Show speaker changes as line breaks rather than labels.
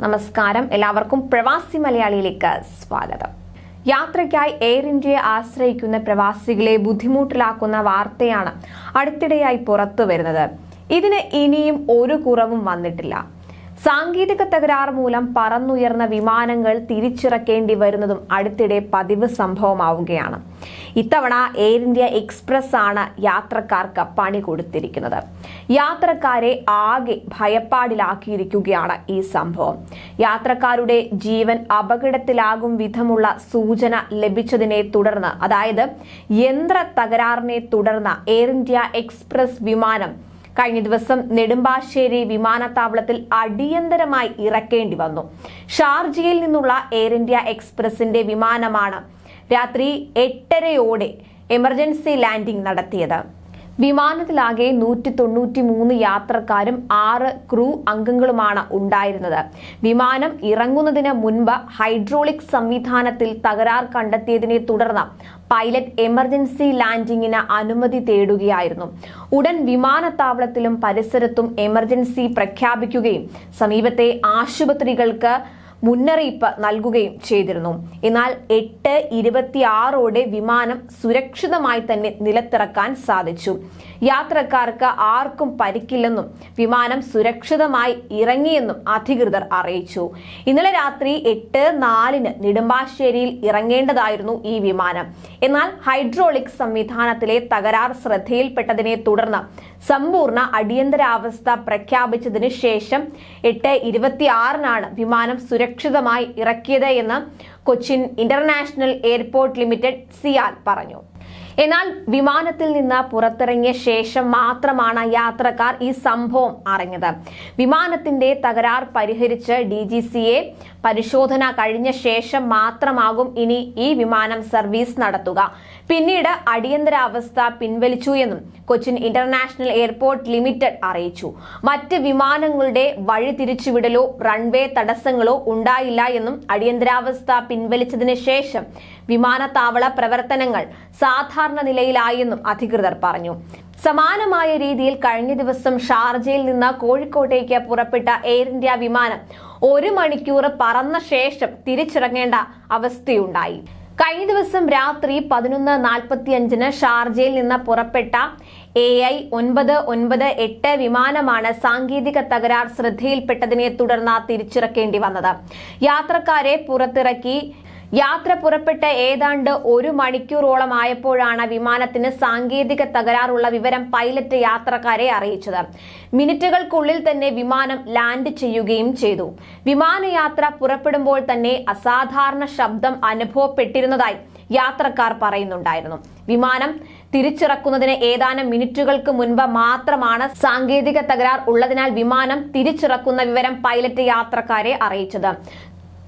നമസ്കാരം. എല്ലാവർക്കും പ്രവാസി മലയാളിയിലേക്ക് സ്വാഗതം. യാത്രയ്ക്കായി എയർ ഇന്ത്യയെ ആശ്രയിക്കുന്ന പ്രവാസികളെ ബുദ്ധിമുട്ടിലാക്കുന്ന വാർത്തയാണ് അടുത്തിടെയായി പുറത്തു വരുന്നത് ഇതിന് ഇനിയും ഒരു കുറവും വന്നിട്ടില്ല. സാങ്കേതിക തകരാറ് മൂലം പറന്നുയർന്ന വിമാനങ്ങൾ തിരിച്ചിറക്കേണ്ടി വരുന്നതും അടുത്തിടെ പതിവ് സംഭവമാവുകയാണ്. ഇത്തവണ എയർ ഇന്ത്യ എക്സ്പ്രസ് ആണ് യാത്രക്കാർക്ക് പണി കൊടുത്തിരിക്കുന്നത്. യാത്രക്കാരെ ആകെ ഭയപ്പാടിലാക്കിയിരിക്കുകയാണ് ഈ സംഭവം. യാത്രക്കാരുടെ ജീവൻ അപകടത്തിലാകും വിധമുള്ള സൂചന ലഭിച്ചതിനെ തുടർന്ന് അതായത് യന്ത്ര തകരാറിനെ തുടർന്ന് എയർ ഇന്ത്യ എക്സ്പ്രസ് വിമാനം കഴിഞ്ഞ ദിവസം നെടുമ്പാശ്ശേരി വിമാനത്താവളത്തിൽ അടിയന്തരമായി ഇറക്കേണ്ടി വന്നു. ഷാർജയിൽ നിന്നുള്ള എയർ ഇന്ത്യ എക്സ്പ്രസിന്റെ വിമാനമാണ് രാത്രി എട്ടരയോടെ എമർജൻസി ലാൻഡിംഗ് നടത്തിയത്. വിമാനത്തിലാകെ നൂറ്റി തൊണ്ണൂറ്റി മൂന്ന് യാത്രക്കാരും ആറ് ക്രൂ അംഗങ്ങളുമാണ് ഉണ്ടായിരുന്നത്. വിമാനം ഇറങ്ങുന്നതിന് മുൻപ് ഹൈഡ്രോളിക് സംവിധാനത്തിൽ തകരാർ കണ്ടെത്തിയതിനെ തുടർന്ന് പൈലറ്റ് എമർജൻസി ലാൻഡിങ്ങിന് അനുമതി തേടുകയായിരുന്നു. ഉടൻ വിമാനത്താവളത്തിലും പരിസരത്തും എമർജൻസി പ്രഖ്യാപിക്കുകയും സമീപത്തെ ആശുപത്രികൾക്ക് മുന്നറിയിപ്പ് നൽകുകയും ചെയ്തിരുന്നു. എന്നാൽ എട്ട് ഇരുപത്തിയാറോടെ വിമാനം സുരക്ഷിതമായി തന്നെ നിലത്തിറക്കാൻ സാധിച്ചു. യാത്രക്കാർക്ക് ആർക്കും പരിക്കില്ലെന്നും വിമാനം സുരക്ഷിതമായി ഇറങ്ങിയെന്നും അധികൃതർ അറിയിച്ചു. ഇന്നലെ രാത്രി എട്ട് നാലിന് നെടുമ്പാശ്ശേരിയിൽ ഇറങ്ങേണ്ടതായിരുന്നു ഈ വിമാനം. എന്നാൽ ഹൈഡ്രോളിക് സംവിധാനത്തിലെ തകരാർ ശ്രദ്ധയിൽപ്പെട്ടതിനെ തുടർന്ന് സമ്പൂർണ അടിയന്തരാവസ്ഥ പ്രഖ്യാപിച്ചതിന് ശേഷം എട്ട് ഇരുപത്തിയാറിനാണ് വിമാനം സുരക്ഷിതമായി ഇറക്കിയത് എന്ന് Cochin International Airport Limited CIAL പറഞ്ഞു. എന്നാൽ വിമാനത്തിൽ നിന്ന് പുറത്തിറങ്ങിയ ശേഷം മാത്രമാണ് യാത്രക്കാർ ഈ സംഭവം അറിഞ്ഞത്. വിമാനത്തിന്റെ തകരാർ പരിഹരിച്ച് ഡി ജി സിയെ പരിശോധന കഴിഞ്ഞ ശേഷം മാത്രമാകും ഇനി ഈ വിമാനം സർവീസ് നടത്തുക. പിന്നീട് അടിയന്തരാവസ്ഥ പിൻവലിച്ചു എന്നും കൊച്ചിൻ ഇന്റർനാഷണൽ എയർപോർട്ട് ലിമിറ്റഡ് അറിയിച്ചു. മറ്റ് വിമാനങ്ങളുടെ വഴി തിരിച്ചുവിടലോ റൺവേ തടസ്സങ്ങളോ ഉണ്ടായില്ല എന്നും അടിയന്തരാവസ്ഥ പിൻവലിച്ചതിന് ശേഷം വിമാനത്താവള പ്രവർത്തനങ്ങൾ സാധാരണ നിലയിലായെന്നും അധികൃതർ പറഞ്ഞു. സമാനമായ രീതിയിൽ കഴിഞ്ഞ ദിവസം ഷാർജയിൽ നിന്ന് കോഴിക്കോട്ടേക്ക് പുറപ്പെട്ട എയർ ഇന്ത്യ വിമാനം ഒരു മണിക്കൂർ പറന്ന ശേഷം തിരിച്ചിറങ്ങേണ്ട അവസ്ഥയുണ്ടായി. കഴിഞ്ഞ ദിവസം രാത്രി പതിനൊന്ന് നാൽപ്പത്തി അഞ്ചിന് ഷാർജയിൽ നിന്ന് പുറപ്പെട്ട എ ഐ ഒൻപത് ഒൻപത് എട്ട് വിമാനമാണ് സാങ്കേതിക തകരാർ ശ്രദ്ധയിൽപ്പെട്ടതിനെ തുടർന്ന് തിരിച്ചിറക്കേണ്ടി വന്നത്. യാത്രക്കാരെ പുറത്തിറക്കി യാത്ര പുറപ്പെട്ട് ഏതാണ്ട് ഒരു മണിക്കൂറോളം ആയപ്പോഴാണ് വിമാനത്തിന് സാങ്കേതിക തകരാറുള്ള വിവരം പൈലറ്റ് യാത്രക്കാരെ അറിയിച്ചത്. മിനിറ്റുകൾക്കുള്ളിൽ തന്നെ വിമാനം ലാൻഡ് ചെയ്യുകയും ചെയ്തു. വിമാനയാത്ര പുറപ്പെടുമ്പോൾ തന്നെ അസാധാരണ ശബ്ദം അനുഭവപ്പെട്ടിരുന്നതായി യാത്രക്കാർ പറയുന്നുണ്ടായിരുന്നു. വിമാനം തിരിച്ചിറക്കുന്നതിന് ഏതാനും മിനിറ്റുകൾക്ക് മുൻപ് മാത്രമാണ് സാങ്കേതിക തകരാർ ഉള്ളതിനാൽ വിമാനം തിരിച്ചിറക്കുന്ന വിവരം പൈലറ്റ് യാത്രക്കാരെ അറിയിച്ചത്.